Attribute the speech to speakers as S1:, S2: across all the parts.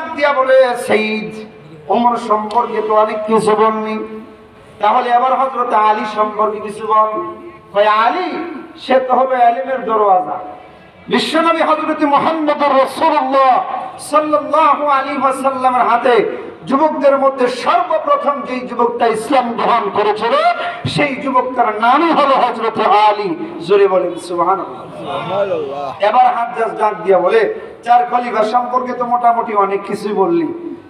S1: ডাক দিয়া বলে সেইদ ওমর সম্পর্কে তো অনেক কিছু বলনি। তাহলে আবার হজরত আলী সম্পর্কে কিছু বল। আলী সে তো হবে আলিমের দরওয়াজা। বিশ্বনবী হজরত মোহাম্মদ রসুল্লাহ সাল্লাল্লাহু আলাইহি ওয়াসাল্লামের হাতে যুবকদের মধ্যে সর্বপ্রথম যে যুবকটা ইসলাম গ্রহণ করেছিল সেই যুবকটার নামই হলো হজরত আলী। জোরে বলেন সুবহানাল্লাহ। এবার হাজ্জাজ ডাক দিয়া বলে চার খলিফা সম্পর্কে তো মোটামুটি অনেক কিছুই বললি।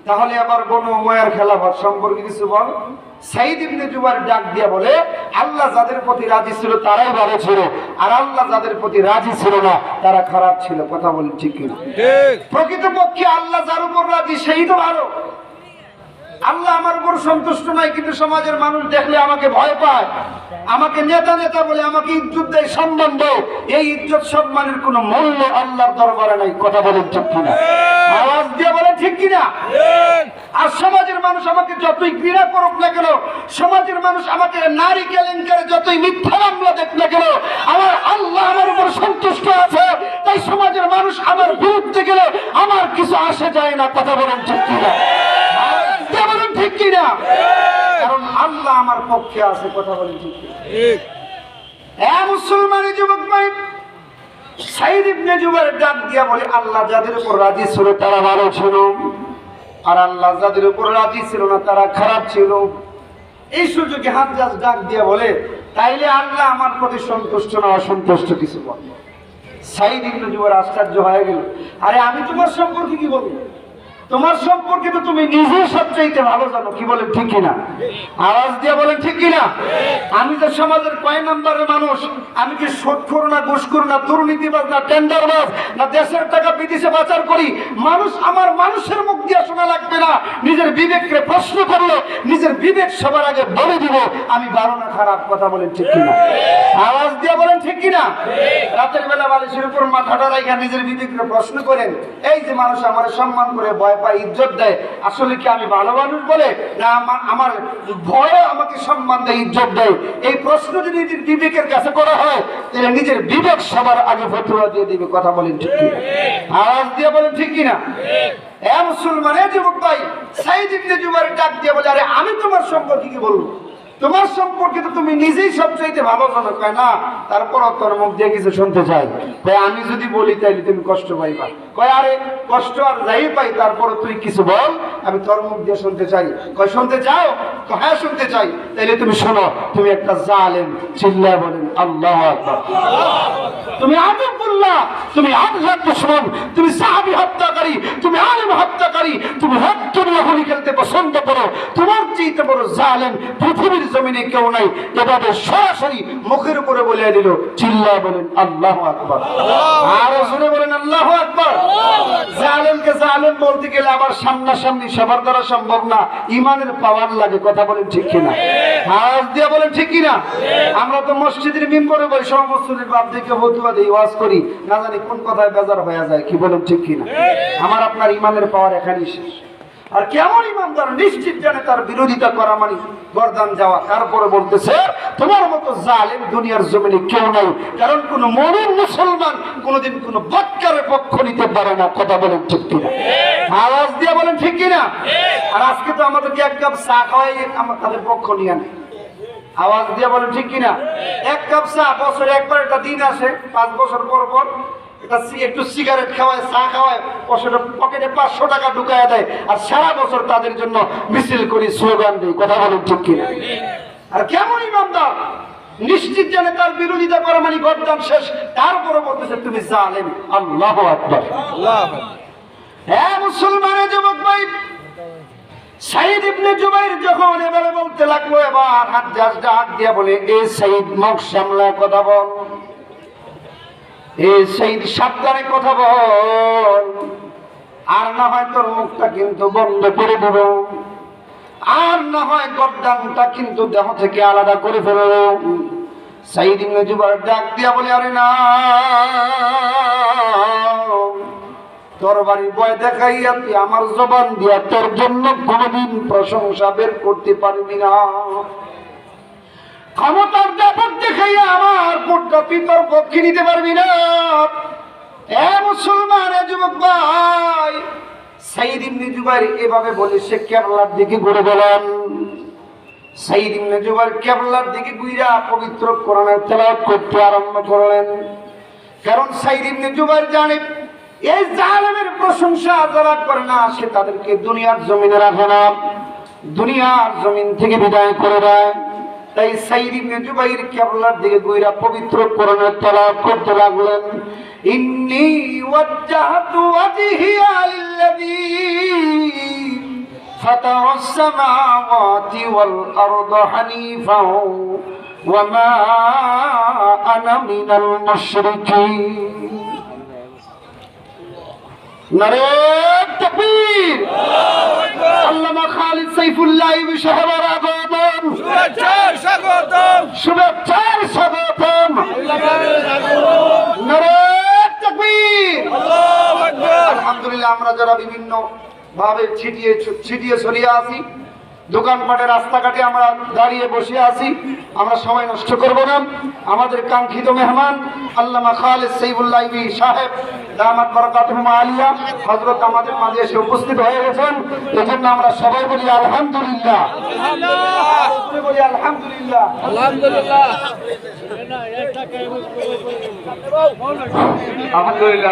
S1: তাহলে আবার বনু উমায়ার খেলাফত সম্পর্কে কিছু বল। সাইদ ইবনে জুবার ডাক দিয়া বলে আল্লাহ যাদের প্রতি রাজি ছিল তারাই ভালো ছিল আর আল্লাহ যাদের প্রতি রাজি ছিল না তারা খারাপ ছিল। কথা বলেন ঠিক। প্রকৃতপক্ষে আল্লাহ যার উপর রাজি সেই তো ভালো। আল্লাহ আমার উপর সন্তুষ্ট নয় কিন্তু সমাজের মানুষ দেখলে আমাকে ভয় পায়। আমাকে নেতা নেতা বলে আমাকে ইজ্জত দেয় সম্মান দেয় এই ইজ্জত সম্মানের কোনো মূল্য আল্লাহর দরবারে নাই, কথা বলেন ঠিক কিনা? আওয়াজ দিয়ে বলেন ঠিক কিনা? আর সমাজের মানুষ আমাকে যতই ঘৃণা করুক না কেন, সমাজের মানুষ আমাকে নারী কেলেঙ্কারে যতই মিথ্যা মামলা দেখ না কেন, আমার আল্লাহ আমার উপর সন্তুষ্ট আছে, তাই সমাজের মানুষ আমার বিরুদ্ধে গেলে আমার কিছু আসে যায় না, কথা বলেন ঠিক কিনা? কিনা? কারণ আল্লাহ আমার পক্ষে আছে কথা বলেন ঠিক হ্যাঁ মুসলমানের যুবক ভাই সাইদ ইবনে ডাক দিয়া বলে আল্লাহ যাদের উপর রাজি ছিল তারা ভালো ছিল আর আল্লাহ যাদের উপর রাজি ছিল না তারা খারাপ ছিল। এই সুযোগে হাত জাজ ডাক দিয়া বলে তাইলে আল্লাহ আমার প্রতি সন্তুষ্ট না অসন্তুষ্ট কিছু বল। সাইদ ইবনে জুবাইর আশ্চর্য হয়ে গেল আরে আমি তোমার সম্পর্কে কি বলব? তোমার সম্পর্কে তো তুমি নিজেই সবচাইতে ভালো জানো, কি বলেন ঠিক কিনা? আওয়াজ দিয়ে বলেন ঠিক কিনা? আমি যে সমাজের কয় নাম্বারের মানুষ, আমি কি করো না ঘুষ করো না দুর্নীতিবাজ না টেন্ডার বাস না দেশের টাকা বিদেশে পাচার করি? মানুষ আমার মানুষের মুখ লাগবে না নিজের বিবেককে প্রশ্ন করলে, নিজের বিবেক সবার আগে বলে দিব, আমি ভালো না খারাপ কথা বলেন ঠিক কিনা? আওয়াজ দিয়ে বলেন ঠিক কিনা? রাতের বেলা বালিশের উপর মাথাটা রাখা নিজের বিবেককে প্রশ্ন করেন, এই যে মানুষ আমার সম্মান করে, ভয় পায়, ইজ্জত দেয়, আসলে কি আমি ভালো মানুষ বলে? না, আমার- আমার ভয় আমাকে সম্মান দেয়, ইজ্জত দেয়। এই প্রশ্ন যদি নিজের বিবেকের কাছে করা হয়, তাহলে নিজের বিবেক সবার আগে ফতুয়া দিয়ে দিবে, কথা বলেন ঠিক কিনা? আওয়াজ দিয়ে বলেন ঠিক কিনা? এ মুসলমানের যুবক ভাই, সাইদ ইবনে ডাক দিয়ে বলে, আরে, আমি তোমার সম্পর্কে কি বলব? তোমার সম্পর্কে তো তুমি নিজেই সবচাইতে ভালো জানো, কয় না? তারপর তোর মুখ দিয়ে কিছু শুনতে চাই কয়, আমি যদি বলি, তাইলে তুমি কষ্ট পাইবা। কয়, আরে, কষ্ট আর যাই পাই তারপর তুই কিছু বল, আমি তোর মুখ দিয়ে শুনতে চাই। কয়, শুনতে চাও? তো হ্যাঁ শুনতে চাই। তাইলে তুমি শোনো, তুমি একটা জালেম চিল্লা বলেন, আল্লাহ তুমি আদবুল্লাহ, তুমি আল্লাহ দুশ্মন, তুমি সাহাবি হত্যাকারী, তুমি আলেম হত্যাকারী, তুমি রক্ত হোলি খেলতে পছন্দ করো। তোমার চেয়ে বড় জালেম পৃথিবীর জমিনে কেউ নাই। এভাবে সরাসরি মুখের উপরে বলে দিল চিল্লা বলেন আল্লাহ আকবার। আর শুনে বলেন আল্লাহ আকবার। জালেমকে জালেম বলতে গেলে আবার সামনাসামনি সবার দ্বারা সম্ভব না। ইমানের পাওয়ার লাগে কথা বলেন ঠিক কিনা? আওয়াজ দিয়ে বলেন ঠিক কিনা? আমরা তো মসজিদের মিম্বরে বলি সমস্ত বাপ থেকে হতুয়া দিই ওয়াজ করি। না জানি কোন কথায় বেজার হয়ে যায় কি বলেন ঠিক কিনা? আমার আপনার ইমানের পাওয়ার এখানেই শেষ। আর কেমন ইমানদার নিশ্চিত জানে তার বিরোধিতা করা মানে গরদান যাওয়া। তারপরে বলতেছে তোমার মতো জালেম দুনিয়ার জমিনে কেউ নাই। কারণ কোন মমিন মুসলমান কোনোদিন কোন বক্কারের পক্ষ নিতে পারে না। কথা বলেন ঠিক কিনা? আওয়াজ দিয়ে বলেন ঠিক কিনা? আর আজকে তো আমাদেরকে এক কাপ চা খাওয়াই আমার তাদের পক্ষ নিয়ে নেয় আওয়াজ দিয়ে বলেন ঠিক কিনা? এক কাপ চা বছরে একবার একটা দিন আসে পাঁচ বছর পর পর একটু সিগারেট খাওয়ায় চা খাওয়ায় বছরে পকেটে পাঁচশো টাকা ঢুকায় দেয়। আর সারা বছর তাদের জন্য মিছিল করি স্লোগান দিই কথা বলেন ঠিক কিনা। আর কেমন ইমানদার? নিশ্চিত জানে তার বিরোধিতা করা মানে গদ্দান শেষ। তারপরে বলতেছে তুমি জানেন আল্লাহ আকবার। হ্যাঁ মুসলমানের যুবক ভাই সাইদ ইবনে জুবাইর যখন এবারে বলতে লাগল এবার হাত ডাক দিয়া বলে এ সাইদ মুখ সামলা কথা বল। এ সাইদ সাবধানে কথা বল। আর না হয় তোর মুখটা কিন্তু বন্ধ করে দেব। আর না হয় গদ্দানটা কিন্তু দেহ থেকে আলাদা করে ফেলব। বয় দেখাইয়া তুই আমার জবান দিয়া তোর জন্য কোনদিন প্রশংসা বের করতে পারবি না। ক্ষমতার ব্যাপক দেখাইয়া আমার পুটটা তুই তোর পক্ষে নিতে পারবি না। এ মুসলমান যুবক ভাই সাইদ ইবনে জুবাইর এভাবে বলে, সে কেবলার দিকে ঘুরে গেলেন সাইদ ইবনে জুবাইর কেবলার দিকে গুইরা পবিত্র কোরআনের তেলাওয়াত করতে আরম্ভ করলেন। কারণ সাইদ ইবনে জুবাইর জানে, এই জালেমের প্রশংসা যারা করে না, সে তাদেরকে দুনিয়ার জমিনে রাখে না। দুনিয়ার জমিন থেকে বিদায় করে দেয়। তাই সাইরি জুবাইর কেবলার দিকে গইরা পবিত্র করণের তলা করতে লাগলেন, ইন্নি ওয়াজ্জাহাতু ওয়াজহিয়া লিল্লাযী ফাতারা আস-সামাওয়াতি ওয়াল আরদ হানিফা ওয়া মা আনা মিনাল মুশরিকিন।
S2: শুভেচ্ছার স্বাগতম।
S1: আলহামদুলিল্লাহ আমরা যারা বিভিন্ন ভাবে ছিটিয়ে ছিটিয়ে সরিয়ে আছি দোকানপাটে রাস্তাঘাটে আমরা দাঁড়িয়ে বসে আছি। আমরা সময় নষ্ট করব না। আমাদের কাঙ্ক্ষিত মেহমান আল্লামা খালেদ সৈবুল্লাহ ইবি সাহেব দামাত বরকাতুহুম আলিয়া হজরত আমাদের মাঝে এসে উপস্থিত হয়ে গেছেন। এজন্য আমরা সবাই বলি আলহামদুলিল্লাহ। বলি আলহামদুলিল্লাহ।
S2: আলহামদুলিল্লাহ।
S1: আলহামদুলিল্লাহ।